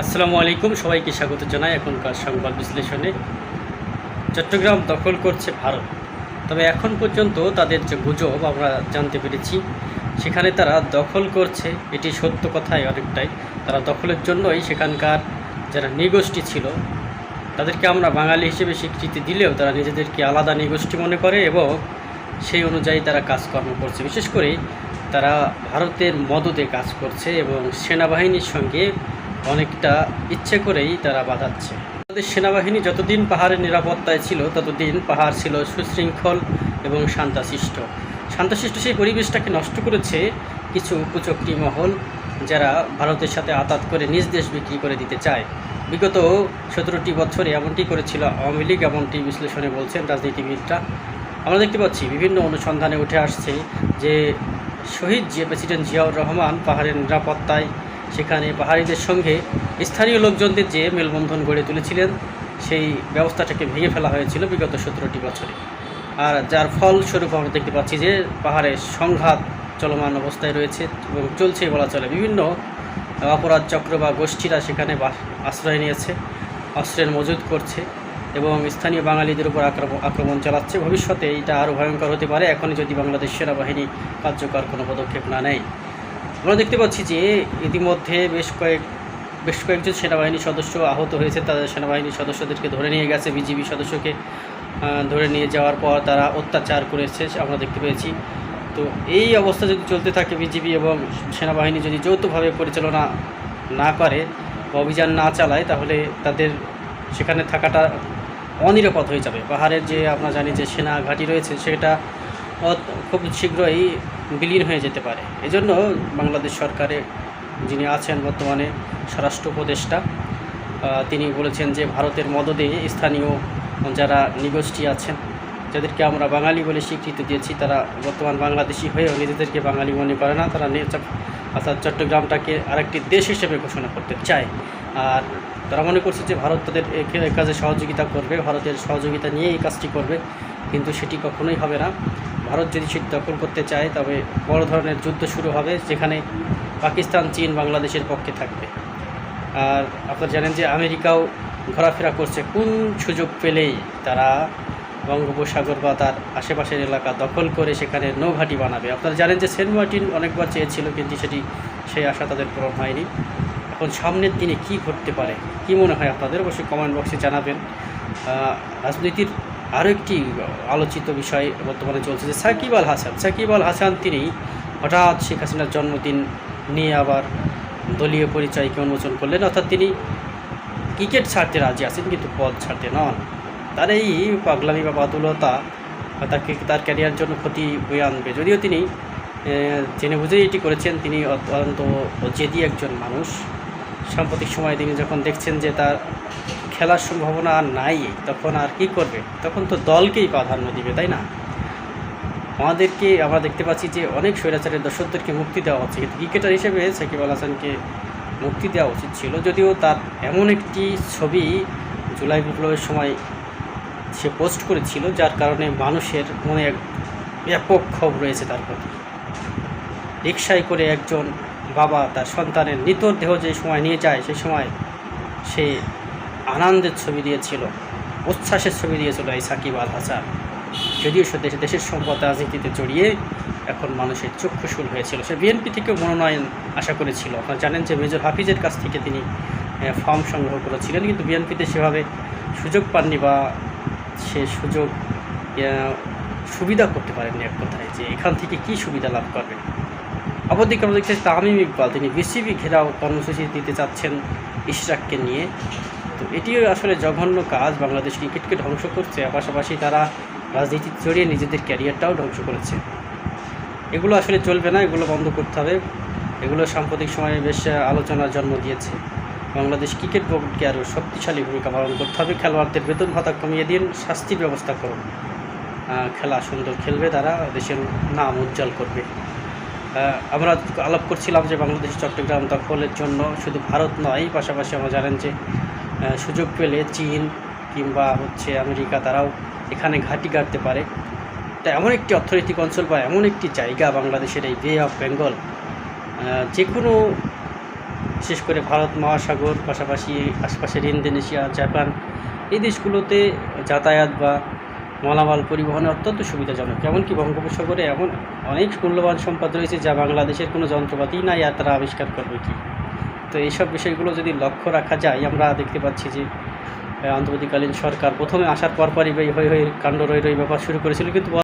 আসসালামু আলাইকুম, সবাইকে স্বাগত জানাই এখনকার সংবাদ বিশ্লেষণে। চট্টগ্রাম দখল করছে ভারত। তবে এখন পর্যন্ত তাদের যে গুজব, আমরা জানতে পেরেছি, সেখানে তারা দখল করছে। এটি সত্য কথাই অনেকটাই। তারা দখলের জন্যই সেখানকার যারা নিগোষ্ঠী ছিল, তাদেরকে আমরা বাঙালি হিসেবে স্বীকৃতি দিলেও তারা নিজেদেরকে আলাদা নিগোষ্ঠী মনে করে এবং সেই অনুযায়ী তারা কাজকর্ম করছে। বিশেষ করে তারা ভারতের মদদে কাজ করছে এবং সেনাবাহিনীর সঙ্গে অনেকটা ইচ্ছে করেই তারা বাধাচ্ছে। আমাদের সেনাবাহিনী যতদিন পাহাড়ের নিরাপত্তায় ছিল, ততদিন পাহাড় ছিল সুশৃঙ্খল এবং শান্তাশিষ্ট। শান্তাশিষ্ট সেই পরিবেশটাকে নষ্ট করেছে কিছু কুচক্রি মহল, যারা ভারতের সাথে আতাত করে নিজ দেশ বিক্রি করে দিতে চায়। বিগত সতেরোটি বছরে এমনটি করেছিল আওয়ামী লীগ, এমনটি বিশ্লেষণে বলছেন রাজনীতিবিদরা। আমরা দেখতে পাচ্ছি, বিভিন্ন অনুসন্ধানে উঠে আসছে যে শহীদ যে প্রেসিডেন্ট জিয়াউর রহমান পাহাড়ের নিরাপত্তায় সেখানে পাহাড়িদের সঙ্গে স্থানীয় লোকজনদের যে মেলবন্ধন গড়ে তুলেছিলেন, সেই ব্যবস্থাটাকে ভেঙে ফেলা হয়েছিল বিগত সতেরোটি বছরে। আর যার ফলস্বরূপ আমরা দেখতে পাচ্ছি যে পাহাড়ে সংঘাত চলমান অবস্থায় রয়েছে এবং চলছে বলা চলে। বিভিন্ন অপরাধ চক্র বা গোষ্ঠীরা সেখানে আশ্রয় নিয়েছে, অস্ত্রের মজুদ করছে এবং স্থানীয় বাঙালিদের উপর আক্রমণ চালাচ্ছে। ভবিষ্যতে এটা আরও ভয়ঙ্কর হতে পারে। এখনই যদি বাংলাদেশ সেনাবাহিনী কার্যকর কোনো পদক্ষেপ না নেয় আমরা দেখতে পাচ্ছি যে ইতিমধ্যে বেশ কয়েক, বেশ কয়েকজন সেনাবাহিনী সদস্য আহত হয়েছে। তাদের সেনাবাহিনীর সদস্যদেরকে ধরে নিয়ে গেছে, বিজিবি সদস্যকে ধরে নিয়ে যাওয়ার পর তারা অত্যাচার করেছে আমরা দেখতে পেয়েছি। তো এই অবস্থা যদি চলতে থাকে, বিজিবি এবং সেনাবাহিনী যদি যৌথভাবে পরিচালনা না করে অভিযান না চালায়, তাহলে তাদের সেখানে থাকাটা অনিরাপদ হয়ে যাবে। পাহাড়ের যে আমরা জানি যে সেনা ঘাঁটি রয়েছে, সেটা খুব শীঘ্রই বিলীন হয়ে যেতে পারে। এজন্য বাংলাদেশ সরকারে যিনি আছেন বর্তমানে স্বরাষ্ট্র উপদেষ্টা তিনি বলেছেন যে ভারতের মদদে স্থানীয় যারা নিগোষ্ঠী আছেন, যাদেরকে আমরা বাঙালি বলে স্বীকৃতি দিয়েছি, তারা বর্তমান বাংলাদেশি হয়েও নিজেদেরকে বাঙালি মনে করে না। তারা অর্থাৎ চট্টগ্রামটাকে আরেকটি দেশ হিসেবে ঘোষণা করতে চায়। আর তারা মনে করছে যে ভারত তাদের কাজে সহযোগিতা করবে, ভারতের সহযোগিতা নিয়ে এই কাজটি করবে। কিন্তু সেটি কখনোই হবে না। ভারত যদি সেটি দখল করতে চায়, তবে বড় ধরনের যুদ্ধ শুরু হবে যেখানে পাকিস্তান, চীন, বাংলাদেশের পক্ষে থাকবে। আর আপনারা জানেন যে আমেরিকাও ঘোরাফেরা করছে, কোন সুযোগ পেলেই তারা বঙ্গোপসাগর বা তার আশেপাশের এলাকা দখল করে সেখানে নৌঘাটি বানাবে। আপনারা জানেন যে সেন্ট মার্টিন অনেকবার চেয়েছিল, কিন্তু সেটি সেই আশা তাদের পূরণ হয়নি। এখন সামনের দিনে কি ঘটতে পারে, কি মনে হয় আপনাদের? অবশ্যই কমেন্ট বক্সে জানাবেন। রাজনীতির আরও একটি আলোচিত বিষয় বর্তমানে চলছে যে সাকিব আল হাসান। সাকিব আল হাসান তিনি হঠাৎ শেখ হাসিনার জন্মদিন নিয়ে আবার দলীয় পরিচয়কে উন্মোচন করলেন। অর্থাৎ তিনি ক্রিকেট ছাড়তে রাজি আছেন, কিন্তু পদ ছাড়তে নন। তার এই পাগলামি বা বাতুলতা তাকে, তার ক্যারিয়ার জন্য ক্ষতি বয়ে আনবে। যদিও তিনি জেনে বুঝেই এটি করেছেন, তিনি অত্যন্ত জেদি একজন মানুষ। সাম্প্রতিক সময়ে তিনি যখন দেখছেন যে তার খেলার সম্ভাবনা আর নাই, তখন আর কি করবে? তখন তো দলকেই প্রাধান্য দিবে, তাই না? আমাদেরকে আমরা দেখতে পাচ্ছি যে অনেক স্বৈরাচারের দর্শকদেরকে মুক্তি দেওয়া হচ্ছে, কিন্তু ক্রিকেটার হিসেবে সাকিব আল হাসানকে মুক্তি দেওয়া উচিত ছিল, যদিও তার এমন একটি ছবি জুলাই বিপ্লবের সময় সে পোস্ট করেছিল, যার কারণে মানুষের মনে এক ব্যাপক ক্ষোভ রয়েছে তার প্রতি। রিক্সায় করে একজন বাবা তার সন্তানের নিতর দেহ যে সময় নিয়ে যায় সেই সময় সে আনন্দের ছবি দিয়েছিল, উচ্ছ্বাসের ছবি দিয়েছিল এই সাকিব আল হাসান। যদিও সে দেশে দেশের সম্পদ রাজনীতিতে জড়িয়ে এখন মানুষের চক্ষুশূল হয়েছিল। সে বিএনপি থেকে মনোনয়ন আশা করেছিল। আপনারা জানেন যে মেজর হাফিজের কাছ থেকে তিনি ফর্ম সংগ্রহ করেছিলেন, কিন্তু বিএনপিতে সেভাবে সুযোগ পাননি বা সে সুযোগ সুবিধা করতে পারেননি এক কথায় যে এখান থেকে কি সুবিধা লাভ করবে। অপরদিকে আমরা দেখছি তামিম ইকবাল, তিনি বিসিবি ঘেরাও কর্মসূচি দিতে চাচ্ছেন ইশরাককে নিয়ে। তো এটিও আসলে জঘন্য কাজ। বাংলাদেশ ক্রিকেটকে ধ্বংস করছে। পাশাপাশি তারা রাজনীতি জড়িয়ে নিজেদের ক্যারিয়ারটাও ধ্বংস করেছে। এগুলো আসলে চলবে না, এগুলো বন্ধ করতে হবে। এগুলো সাম্প্রতিক সময়ে বেশ আলোচনার জন্ম দিয়েছে। বাংলাদেশ ক্রিকেট বোর্ডকে আরও শক্তিশালী ভূমিকা পালন করতে হবে। খেলোয়াড়দের বেতন ভাতা কমিয়ে দিন, শাস্তির ব্যবস্থা করুন। খেলা সুন্দর খেলবে তারা, দেশের নাম উজ্জ্বল করবে। আমরা আলাপ করছিলাম যে বাংলাদেশ চট্টগ্রাম দখলের জন্য শুধু ভারত নয়, পাশাপাশি আমরা জানেন যে সুযোগ পেলে চীন কিংবা হচ্ছে আমেরিকা, তারাও এখানে ঘাঁটি গাড়তে পারে। তা এমন একটি অর্থনৈতিক অঞ্চল বা এমন একটি জায়গা বাংলাদেশের এই বে অফ বেঙ্গল যে কোনো, বিশেষ করে ভারত মহাসাগর, পাশাপাশি আশপাশের ইন্দোনেশিয়া, জাপান, এই দেশগুলোতে যাতায়াত বা মালামাল পরিবহনে অত্যন্ত সুবিধাজনক। এমনকি বঙ্গোপসাগরে এমন অনেক মূল্যবান সম্পদ রয়েছে যা বাংলাদেশের কোনো যন্ত্রপাতি নাই, আর তারা আবিষ্কার করবে কি? তো এইসব বিষয়গুলো যদি লক্ষ্য রাখা যায়, আমরা দেখতে পাচ্ছি যে আন্তর্জাতিককালীন সরকার প্রথমে আসার পরপরই হয়ে হয়ে কাণ্ড রয়ে রয়ে ব্যাপার শুরু করেছিল, কিন্তু